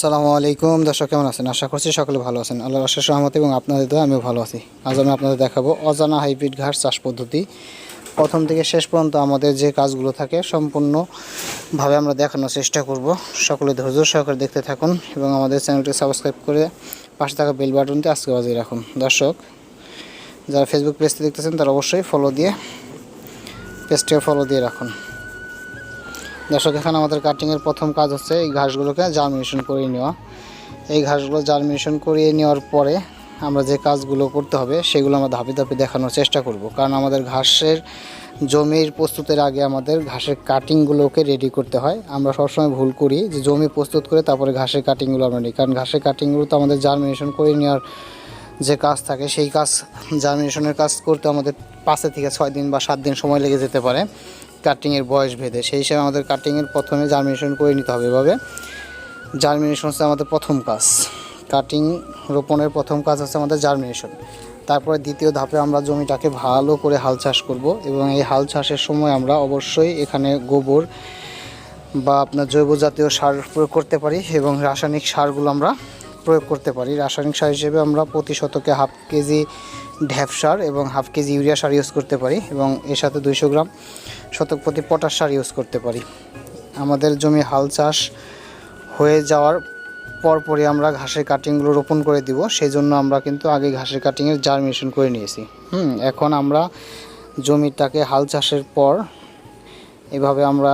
আসসালামু আলাইকুম। দর্শক, কেমন আছেন? আশা করছি সকলে ভালো আছেন। আল্লাহর অশেষ রহমতে এবং আপনাদের দোয়া, আমিও ভালো আছি। আজ আমি আপনাদের দেখাবো অজানা হাইব্রিড ঘাস চাষ পদ্ধতি। প্রথম থেকে শেষ পর্যন্ত আমাদের যে কাজগুলো থাকে, সম্পূর্ণভাবে আমরা দেখানোর চেষ্টা করব। সকলে ধৈর্য সহকারে দেখতে থাকুন এবং আমাদের চ্যানেলটি সাবস্ক্রাইব করে পাশে থাকা বেল বাটনটি আজকে বাজিয়ে রাখুন। দর্শক, যারা ফেসবুক পেজটি দেখতেছেন, তারা অবশ্যই ফলো দিয়ে পেজটিও ফলো দিয়ে রাখুন। দর্শক, এখানে আমাদের কাটিংয়ের প্রথম কাজ হচ্ছে এই ঘাসগুলোকে জার্মিনেশন করিয়ে নেওয়া। এই ঘাসগুলো জার্মিনেশন করিয়ে নেওয়ার পরে আমরা যে কাজগুলো করতে হবে, সেগুলো আমরা ধাপে ধাপে দেখানোর চেষ্টা করব। কারণ আমাদের ঘাসের জমির প্রস্তুতের আগে আমাদের ঘাসের কাটিংগুলোকে রেডি করতে হয়। আমরা সবসময় ভুল করি যে জমি প্রস্তুত করে তারপরে ঘাসের কাটিংগুলো আমরা নিই। কারণ ঘাসের কাটিংগুলো তো আমাদের জার্মিনেশন করে নেওয়ার যে কাজ থাকে, সেই কাজ জার্মিনেশনের কাজ করতে আমাদের পাঁচে থেকে ছয় দিন বা সাত দিন সময় লেগে যেতে পারে। কাটিংয়ের বয়স ভেদে। সেই হিসাবে আমাদের কাটিংয়ের প্রথমে জার্মিনেশন করে নিতে হবে এভাবে। জার্মিনেশন হচ্ছে আমাদের প্রথম কাজ। কাটিং রোপণের প্রথম কাজ হচ্ছে আমাদের জার্মিনেশন তারপরে দ্বিতীয় ধাপে আমরা জমিটাকে ভালো করে হাল চাষ করব এবং এই হাল চাষের সময় আমরা অবশ্যই এখানে গোবর বা আপনার জৈব জাতীয় সার প্রয়োগ করতে পারি এবং রাসায়নিক সারগুলো আমরা প্রয়োগ করতে পারি। রাসায়নিক সার হিসেবে আমরা প্রতি শতকে হাফ কেজি ঢ্যাপ সার এবং হাফ কেজি ইউরিয়া সার ইউজ করতে পারি এবং এর সাথে দুইশো গ্রাম শতক প্রতি পটাশ সার ইউজ করতে পারি। আমাদের জমি হাল চাষ হয়ে যাওয়ার পরপরই আমরা ঘাসের কাটিংগুলো রোপণ করে দিব সেই জন্য আমরা কিন্তু আগে ঘাসের কাটিংয়ের জার্মিনেশন করে নিয়েছি। হুম, এখন আমরা জমিটাকে হাল চাষের পর এভাবে আমরা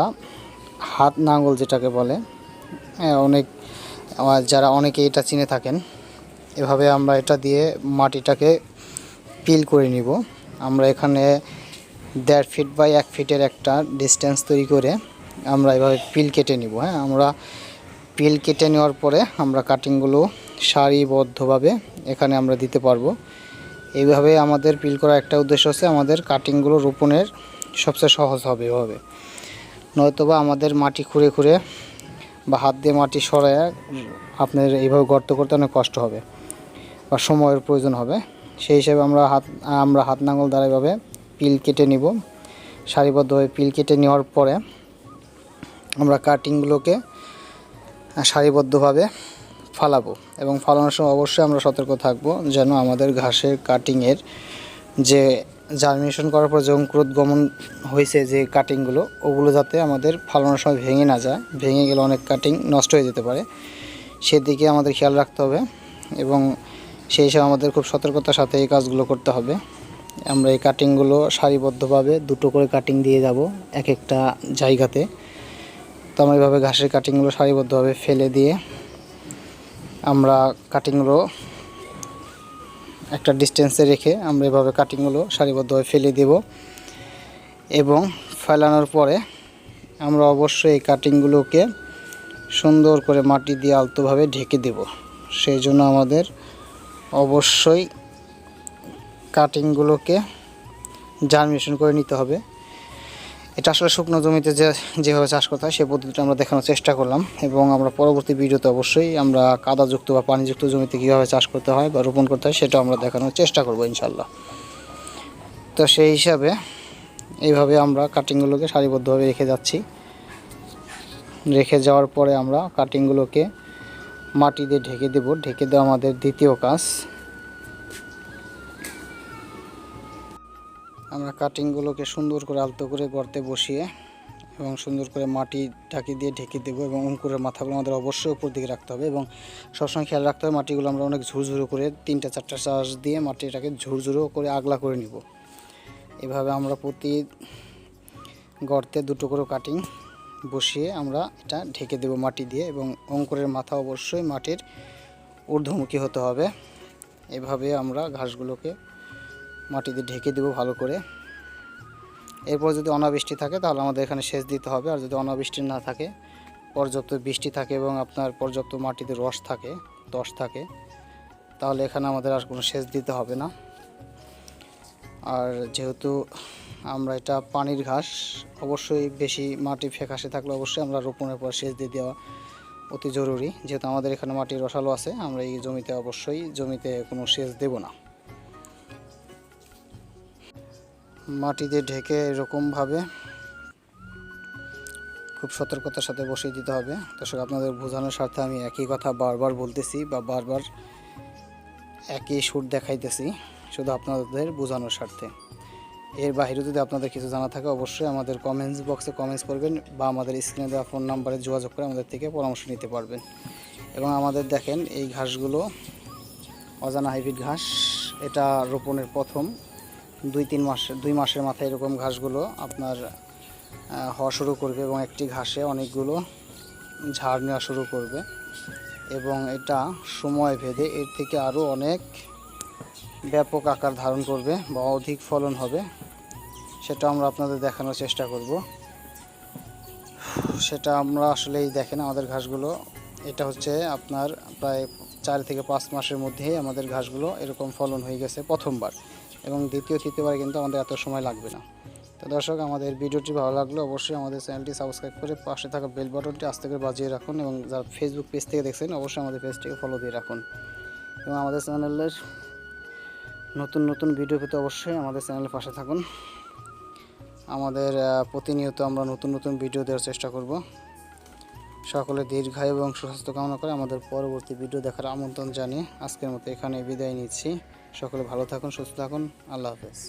হাত নাঙ্গল যেটাকে বলে অনেক যারা অনেকে এটা চিনে থাকেন, এভাবে আমরা এটা দিয়ে মাটিটাকে পিল করে নিব। আমরা এখানে দেড় ফিট বাই এক ফিটের একটা ডিস্টেন্স তৈরি করে আমরা এভাবে পিল কেটে নিব হ্যাঁ? আমরা পিল কেটে নেওয়ার পরে আমরা কাটিংগুলো সারিবদ্ধভাবে এখানে আমরা দিতে পারব। এইভাবে আমাদের পিল করার একটা উদ্দেশ্য হচ্ছে আমাদের কাটিংগুলো রোপণের সবচেয়ে সহজ হবে এভাবে। নয়তোবা আমাদের মাটি খুঁড়ে খুঁড়ে বা হাত দিয়ে মাটি সরায় আপনার এইভাবে গর্ত করতে অনেক কষ্ট হবে বা সময়ের প্রয়োজন হবে। সেই হিসাবে আমরা হাত আমরা হাত নাঙল দ্বারা এভাবে পিল কেটে নিব। সারিবদ্ধভাবে পিল কেটে নেওয়ার পরে আমরা কাটিংগুলোকে সারিবদ্ধভাবে ফালাবো এবং ফালানোর সময় অবশ্যই আমরা সতর্ক থাকব যেন আমাদের ঘাসের কাটিংয়ের যে জার্মিনেশন করার পর যে অঙ্কুরোদ্গমন হয়েছে যে কাটিংগুলো, ওগুলো যাতে আমাদের ফালানোর সময় ভেঙে না যায়, ভেঙে গেলে অনেক কাটিং নষ্ট হয়ে যেতে পারে। সেদিকে আমাদের খেয়াল রাখতে হবে এবং সেই হিসাবে আমাদের খুব সতর্কতার সাথে এই কাজগুলো করতে হবে। আমরা এই কাটিংগুলো সারিবদ্ধভাবে দুটো করে কাটিং দিয়ে যাব এক একটা জায়গাতে। তো আমরা এইভাবে ঘাসের কাটিংগুলো সারিবদ্ধভাবে ফেলে দিয়ে আমরা কাটিংগুলো একটা ডিস্টেন্সে রেখে আমরা এভাবে কাটিংগুলো সারিবদ্ধভাবে ফেলে দেব। এবং ফেলানোর পরে আমরা অবশ্যই এই কাটিংগুলোকে সুন্দর করে মাটি দিয়ে আলতোভাবে ঢেকে দেব। সেই জন্য আমাদের অবশ্যই কাটিংগুলোকে জার্মিনেশন করে নিতে হবে। এটা আসলে শুকনো জমিতে যে, যেভাবে চাষ করতে হয় সেই পদ্ধতিটা আমরা দেখানোর চেষ্টা করলাম এবং আমরা পরবর্তী ভিডিওতে অবশ্যই আমরা কাদাযুক্ত বা পানিযুক্ত জমিতে কীভাবে চাষ করতে হয় বা রোপণ করতে হয় সেটা আমরা দেখানোর চেষ্টা করব ইনশাল্লাহ তো সেই হিসাবে এইভাবে আমরা কাটিংগুলোকে সারিবদ্ধভাবে রেখে যাচ্ছি। রেখে যাওয়ার পরে আমরা কাটিংগুলোকে মাটি দিয়ে ঢেকে দেব। ঢেকে দেওয়া আমাদের দ্বিতীয় কাজ। আমরা কাটিংগুলোকে সুন্দর করে আলতো করে গর্তে বসিয়ে এবং সুন্দর করে মাটি ঢাকি দিয়ে ঢেকে দেবো এবং অঙ্কুরের মাথাগুলো আমাদের অবশ্যই উপর দিকে রাখতে হবে এবং সবসময় খেয়াল রাখতে হবে মাটিগুলো আমরা অনেক ঝুরঝুরো করে তিনটা চারটা চাষ দিয়ে মাটিটাকে ঝুরঝুরো করে আগলা করে নিব। এভাবে আমরা প্রতি গর্তে দুটো করে কাটিং বসিয়ে আমরা এটা ঢেকে দেব মাটি দিয়ে এবং অঙ্কুরের মাথা অবশ্যই মাটির ঊর্ধ্বমুখী হতে হবে। এভাবে আমরা ঘাসগুলোকে মাটিতে ঢেকে দেবো ভালো করে। এরপর যদি অনাবৃষ্টি থাকে তাহলে আমাদের এখানে সেচ দিতে হবে। আর যদি অনাবৃষ্টি না থাকে, পর্যাপ্ত বৃষ্টি থাকে এবং আপনার পর্যাপ্ত মাটিতে রস থাকে, দশ থাকে, তাহলে এখানে আমাদের আর কোনো সেচ দিতে হবে না। আর যেহেতু আমরা এটা পানির ঘাস, অবশ্যই বেশি মাটি ফ্যাকাশে থাকলে অবশ্যই আমরা রোপণের পর সেচ দিয়ে দেওয়া অতি জরুরি। যেহেতু আমাদের এখানে মাটি রসালো আছে, আমরা এই জমিতে অবশ্যই জমিতে কোনো সেচ দেব না। মাটিতে ঢেকে এরকমভাবে খুব সতর্কতার সাথে বসিয়ে দিতে হবে। দর্শক, আপনাদের বোঝানোর স্বার্থে আমি একই কথা বারবার বলতেছি বা বারবার একই সুর দেখাইতেছি। শুধু আপনাদের বোঝানোর স্বার্থে। এর বাইরে যদি আপনাদের কিছু জানা থাকে, অবশ্যই আমাদের কমেন্টস বক্সে কমেন্টস করবেন বা আমাদের স্ক্রিনে দেওয়া ফোন নাম্বারে যোগাযোগ করে আমাদের থেকে পরামর্শ নিতে পারবেন। এবং আমাদের দেখেন এই ঘাসগুলো, অজানা হাইব্রিড ঘাস, এটা রোপণের প্রথম। দুই, তিন মাস, দুই মাসের মাথায় এরকম ঘাসগুলো আপনার হওয়া শুরু করবে এবং একটি ঘাসে অনেকগুলো ঝাড় নেওয়া শুরু করবে। এবং এটা সময় ভেদে এর থেকে আরও অনেক ব্যাপক আকার ধারণ করবে বা অধিক ফলন হবে, সেটা আমরা আপনাদের দেখানোর চেষ্টা করব। সেটা আমরা আসলেই দেখেন আমাদের ঘাসগুলো, এটা হচ্ছে আপনার প্রায় চার থেকে পাঁচ মাসের মধ্যেই আমাদের ঘাসগুলো এরকম ফলন হয়ে গেছে প্রথমবার এবং দ্বিতীয়, তৃতীয়বার কিন্তু আমাদের এত সময় লাগবে না। তো দর্শক, আমাদের ভিডিওটি ভালো লাগলে অবশ্যই আমাদের চ্যানেলটি সাবস্ক্রাইব করে পাশে থাকা বেল বাটনটি আস্তে করে বাজিয়ে রাখুন এবং যারা ফেসবুক পেজ থেকে দেখছেন, অবশ্যই আমাদের পেজটিকে ফলো দিয়ে রাখুন। এবং আমাদের চ্যানেলের নতুন নতুন ভিডিও পেতে অবশ্যই আমাদের চ্যানেলের পাশে থাকুন। আমাদের প্রতিনিয়ত আমরা নতুন নতুন ভিডিও দেওয়ার চেষ্টা করব। সকলে দীর্ঘায়ু এবং সুস্বাস্থ্য কামনা করে আমাদের পরবর্তী ভিডিও দেখার আমন্ত্রণ জানিয়ে আজকের মতো এখানে বিদায় নিচ্ছি। সকলে ভালো থাকুন, সুস্থ থাকুন। আল্লাহ হাফেজ।